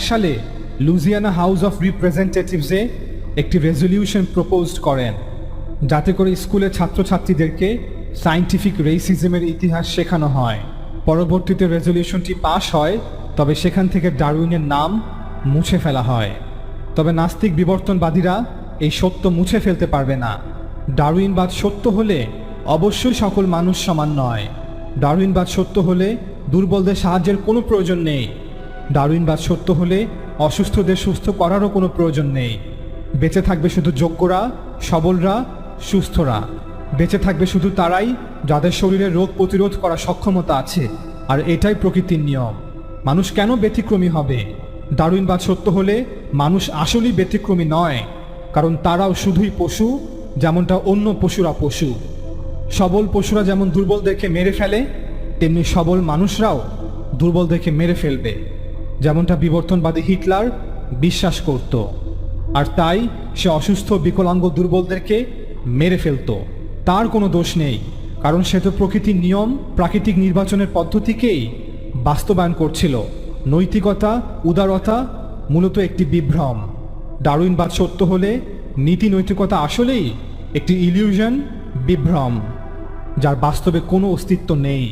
সালে Louisiana house of রিপ্রেজেন্টেটিভসে একটি resolution proposed করেন। যাতে করে স্কুলের ছাত্রছাত্রীদেরকে সায়েন্টিফিক রেসিজমের ইতিহাস শেখানো হয়। পরবর্তীতে রেজলিউশনটি পাশ হয়, তবে সেখান থেকে ডারউইনের নাম মুছে ফেলা হয়। তবে নাস্তিক বিবর্তনবাদীরা এই সত্য মুছে ফেলতে পারবে না। ডারউইনবাদ সত্য হলে অবশ্যই সকল মানুষ সমান নয়। ডারউইনবাদ সত্য হলে দুর্বলদের সাহায্যের কোনো প্রয়োজন নেই। ডারউইনবাদ সত্য হলে অসুস্থদের সুস্থ করারও কোনো প্রয়োজন নেই। বেঁচে থাকবে শুধু যোগ্যরা, সবলরা, সুস্থরা। বেঁচে থাকবে শুধু তারাই যাদের শরীরে রোগ প্রতিরোধ করার সক্ষমতা আছে, আর এটাই প্রকৃতির নিয়ম। মানুষ কেন ব্যতিক্রমী হবে? ডারউইনবাদ সত্য হলে মানুষ আসলেই ব্যতিক্রমী নয়, কারণ তারাও শুধুই পশু, যেমনটা অন্য পশুরা পশু। সবল পশুরা যেমন দুর্বল দেখে মেরে ফেলে, তেমনি সবল মানুষরাও দুর্বল দেখে মেরে ফেলবে। যেমনটা বিবর্তনবাদী হিটলার বিশ্বাস করত। আর তাই সে অসুস্থ, বিকলাঙ্গ, দুর্বলদেরকে মেরে ফেলতো। তার কোনো দোষ নেই, কারণ সে তো প্রকৃতির নিয়ম, প্রাকৃতিক নির্বাচনের পদ্ধতিকেই বাস্তবায়ন করছিল। নৈতিকতা, উদারতা মূলত একটি বিভ্রম। ডারউইনবাদ সত্য হলে নীতি নৈতিকতা আসলেই একটি ইলিউশন, বিভ্রম, যার বাস্তবে কোনো অস্তিত্ব নেই।